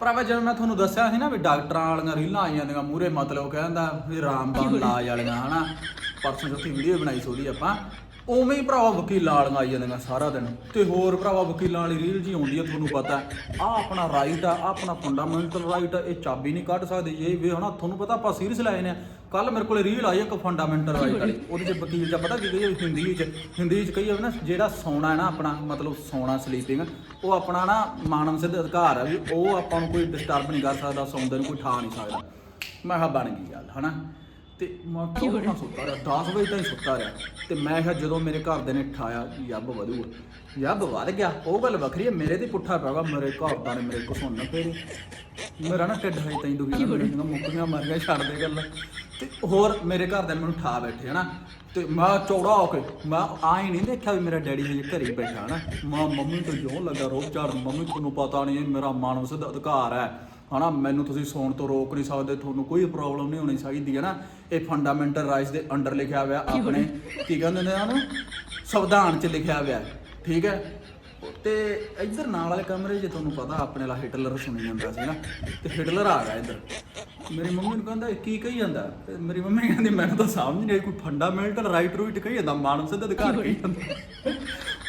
ਭਰਾਵਾ ਜਿਵੇਂ ਮੈਂ ਤੁਹਾਨੂੰ ਦੱਸਿਆ ਸੀ ਨਾ ਵੀ ਡਾਕਟਰਾਂ ਵਾਲੀਆਂ ਰੀਲਾਂ ਆਈ ਜਾਂਦੀਆਂ ਮੂਰੇ ਮਤਲਬ ਕਹਿੰਦਾ ਵੀ ਰਾਮਬਾਨ ਇਲਾਜ ਵਾਲੀਆਂ ਹਨਾ? ਪਰਸੋਂ ਚੌਥੀ ਵੀਡੀਓ ਬਣਾਈ ਸੋਦੀ ਆਪਾਂ। ਉਵੇਂ ਹੀ ਭਰਾਵਾ ਵਕੀਲਾਂ ਵਾਲੀਆਂ ਆਈ ਜਾਂਦੀਆਂ ਸਾਰਾ ਦਿਨ। ਤੇ ਹੋਰ ਭਰਾਵਾ ਵਕੀਲਾਂ ਵਾਲੀ ਰੀਲ ਜੀ ਆਉਂਦੀ ਆ, ਤੁਹਾਨੂੰ ਪਤਾ ਆ ਆਪਣਾ ਰਾਈਟ ਆ, ਆਹ ਆਪਣਾ ਫੰਡਾਮੈਂਟਲ ਰਾਈਟ ਆ, ਇਹ ਚਾਬੀ ਨਹੀਂ ਕੱਢ ਸਕਦੇ। ਇਹ ਵੀ ਹਨਾ, ਤੁਹਾਨੂੰ ਪਤਾ ਆਪਾਂ ਸੀਰੀਅਸ ਲਾਏ ਨੇ। ਕੱਲ ਮੇਰੇ ਕੋਲੇ ਰੀਲ ਆਈ ਇੱਕ ਫੰਡਾਮੈਂਟਲ ਰਾਈਟ ਵਾਲੀ। ਉਹਦੇ ਚ ਵਕੀਲ ਦਾ ਪਤਾ ਕੀ ਕਹੀਏ ਹਿੰਦੀ ਚ। ਹਿੰਦੀ ਚ ਕਹੀਏ ਨਾ, ਜਿਹੜਾ ਸੌਣਾ ਹੈ ਨਾ ਆਪਣਾ, ਮਤਲਬ ਸੌਣਾ ਸਲੀਪਿੰਗ ਉਹ ਆਪਣਾ ਨਾ ਮਾਨਵ ਸਿੱਧ ਅਧਿਕਾਰ ਆ ਵੀ ਉਹ ਆਪਾਂ ਨੂੰ ਕੋਈ ਡਿਸਟਰਬ ਨਹੀਂ ਕਰ ਸਕਦਾ, ਸੌਂਦੇ ਨੂੰ ਕੋਈ ਠਾ ਨਹੀਂ ਸਕਦਾ। ਮੈਂ ਕਿਹਾ ਬਣ ਗਈ ਗੱਲ, ਹਨਾ? ਤੇ ਮੈਂ ਕਿਉਂ ਨਾ ਸੁੱਤਾ ਰਿਹਾ? 10 ਵਜੇ ਤਾਈਂ ਸੁੱਤਾ ਰਿਹਾ। ਤੇ ਮੈਂ ਕਿਹਾ ਜਦੋਂ ਮੇਰੇ ਘਰ ਦੇ ਨੇ ਠਾਇਆ ਯੱਬ ਵਧੂਗਾ ਯੱਬ ਵਧ ਗਿਆ। ਉਹ ਗੱਲ ਵੱਖਰੀ ਹੈ। ਮੇਰੇ ਤੇ ਪੁੱਠਾ ਪੈਗਾ। ਮੇਰੇ ਘਰ ਦਾ ਨੇ ਮੇਰੇ ਘਸੁੰਨ ਫੇਰੇ ਮੇਰਾ ਨਾ ਢਿੱਡ ਹਜੇ ਤਾਈਂ ਦੁਖੀ ਜਾਂਦਾ ਮੁੱਕੀਆਂ ਮਰ ਗਿਆ, ਛੱਡ ਦੇ ਗੱਲ। ਤੇ ਹੋਰ ਮੇਰੇ ਘਰ ਦੇ ਮੈਨੂੰ ਠਾ ਬੈਠੇ, ਹਨਾ? ਤੇ ਮੈਂ ਚੌੜਾ ਹੋ ਕੇ, ਮੈਂ ਆਈ ਨਹੀਂ ਦੇਖਿਆ ਵੀ ਮੇਰਾ ਡੈਡੀ ਹਜੇ ਘਰੇ ਹੀ ਬੈਠਾ, ਹਨਾ? ਮਾਂ ਮੰਮੀ ਤੋਂ ਜੋ ਲੱਗਾ ਰੋਬ ਝਾੜ ਮੰਮੀ ਤੁਹਾਨੂੰ ਪਤਾ ਨਹੀਂ, ਮੇਰਾ ਮਾਨਵ ਸਿੱਧ ਅਧਿਕਾਰ ਹੈ, ਹਨਾ? ਮੈਨੂੰ ਤੁਸੀਂ ਸੌਣ ਤੋਂ ਰੋਕ ਨਹੀਂ ਸਕਦੇ, ਤੁਹਾਨੂੰ ਕੋਈ ਪ੍ਰੋਬਲਮ ਨਹੀਂ ਹੋਣੀ ਚਾਹੀਦੀ ਹੈ ਨਾ ਇਹ ਫੰਡਾਮੈਂਟਲ ਰਾਈਟਸ ਦੇ ਅੰਡਰ ਲਿਖਿਆ ਹੋਇਆ ਆਪਣੇ, ਕੀ ਕਹਿੰਦੇ ਨੇ ਉਹਨੂੰ? ਸੰਵਿਧਾਨ 'ਚ ਲਿਖਿਆ ਹੋਇਆ, ਠੀਕ ਹੈ? ਤੇ ਇੱਧਰ ਨਾਲ ਵਾਲੇ ਕਮਰੇ 'ਚ ਤੁਹਾਨੂੰ ਪਤਾ, ਆਪਣੇ ਵਾਲਾ ਹਿਟਲਰ ਸੁਣੀ ਜਾਂਦਾ ਸੀ ਨਾ, ਤੇ ਹਿਟਲਰ ਆ ਗਿਆ ਇੱਧਰ। ਮੇਰੀ ਮੰਮੀ ਨੂੰ ਕਹਿੰਦਾ, ਕੀ ਕਹੀ ਜਾਂਦਾ? ਤੇ ਮੇਰੀ ਮੰਮੀ ਕਹਿੰਦੀ, ਮੈਨੂੰ ਤਾਂ ਸਮਝ ਨਹੀਂ ਆਈ, ਕੋਈ ਫੰਡਾਮੈਂਟਲ ਰਾਈਟ ਰੂਟ ਕਹੀ ਜਾਂਦਾ ਮਾਨਵ ਸਿੱਧ ਅਧਿਕਾਰ ਕਹੀ ਜਾਂਦਾ।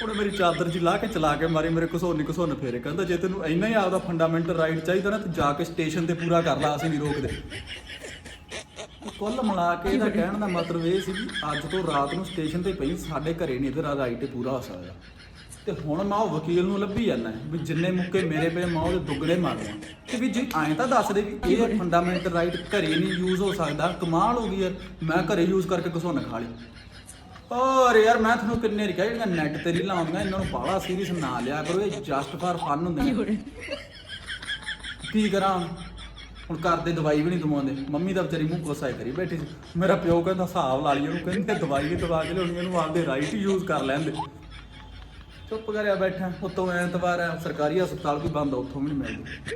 ਉਹਨੇ ਮੇਰੀ ਚਾਦਰ ਜੀ ਲਾ ਕੇ ਚਲਾ ਕੇ ਮਾਰੀ, ਮੇਰੇ ਘਸੋਨੀ ਘਸੋਨ ਫੇਰੇ। ਕਹਿੰਦਾ, ਜੇ ਤੈਨੂੰ ਇੰਨਾ ਹੀ ਆਪਦਾ ਫੰਡਾਮੈਂਟਲ ਰਾਈਟ ਚਾਹੀਦਾ ਨਾ, ਤੇ ਜਾ ਕੇ ਸਟੇਸ਼ਨ ਤੇ ਪੂਰਾ ਕਰ ਲਾ, ਅਸੀਂ ਨਹੀਂ ਰੋਕਦੇ। ਕੁੱਲ ਮਿਲਾ ਕੇ ਇਹਦਾ ਕਹਿਣ ਦਾ ਮਤਲਬ ਇਹ ਸੀ ਕਿ ਅੱਜ ਤੋਂ ਰਾਤ ਨੂੰ ਸਟੇਸ਼ਨ ਤੇ ਪਈ, ਸਾਡੇ ਘਰੇ ਨਹੀਂ ਇਹਦਾ ਰਾਈਟ ਪੂਰਾ ਹੋ ਸਕਦਾ। ਤੇ ਹੁਣ ਮੈਂ ਉਹ ਵਕੀਲ ਨੂੰ ਲੱਭੀ ਜਾਂਦਾ ਵੀ ਜਿੰਨੇ ਮੁੱਕੇ ਮੇਰੇ ਪਏ ਮੈਂ ਉਹਦੇ ਦੁੱਗਣੇ ਮਾਰਨਾ ਤੇ ਵੀ ਜੇ ਐਂ ਤਾਂ ਦੱਸ ਦੇ ਵੀ ਇਹ ਫੰਡਾਮੈਂਟਲ ਰਾਈਟ ਘਰੇ ਨਹੀਂ ਯੂਜ਼ ਹੋ ਸਕਦਾ ਕਮਾਲ ਹੋ ਗਈ ਯਾਰ ਮੈਂ ਘਰੇ ਯੂਜ਼ ਕਰਕੇ ਘਸੁੰਨ ਖਾ ਲਈ ਔਰ ਯਾਰ ਮੈਂ ਤੁਹਾਨੂੰ ਕਿੰਨੇ ਰਿਕਾ ਜਿਹੜੀਆਂ ਨੈਟ ਤੇ ਰੀਲਾਂ ਆਉਂਦੀਆਂ ਇਹਨਾਂ ਨੂੰ ਬਾਹਲਾ ਸੀਰੀਅਸ ਨਾ ਲਿਆ ਕਰੋ ਇਹ ਜਸਟ ਫਾਰ ਫਨ ਹੁੰਦੇ ਨੇ। ਕੀ ਕਰਾਂ? ਹੁਣ ਘਰ ਦੇ ਦਵਾਈ ਵੀ ਨਹੀਂ ਦਵਾਉਂਦੇ। ਮੰਮੀ ਦਾ ਵਿਚਾਰੀ ਮੂੰਹ ਕੋਸਾ ਕਰੀ ਬੈਠੀ ਸੀ। ਮੇਰਾ ਪਿਓ ਕਹਿੰਦਾ ਹਿਸਾਬ ਲਾ ਲਈ ਉਹਨੂੰ ਕਹਿੰਦੇ ਦਵਾਈ ਦਵਾ ਕੇ ਲਿਆਉਣੀ ਇਹਨੂੰ ਆਪਦੇ ਰਾਈਟ ਯੂਜ਼ ਕਰ ਲੈਂਦੇ ਚੁੱਪ ਕਰਿਆ ਬੈਠਾ ਉਤੋਂ ਐਤਵਾਰ ਹੈ ਸਰਕਾਰੀ ਹਸਪਤਾਲ ਵੀ ਬੰਦ ਆ, ਉੱਥੋਂ ਵੀ ਨਹੀਂ ਮਿਲਦੀ।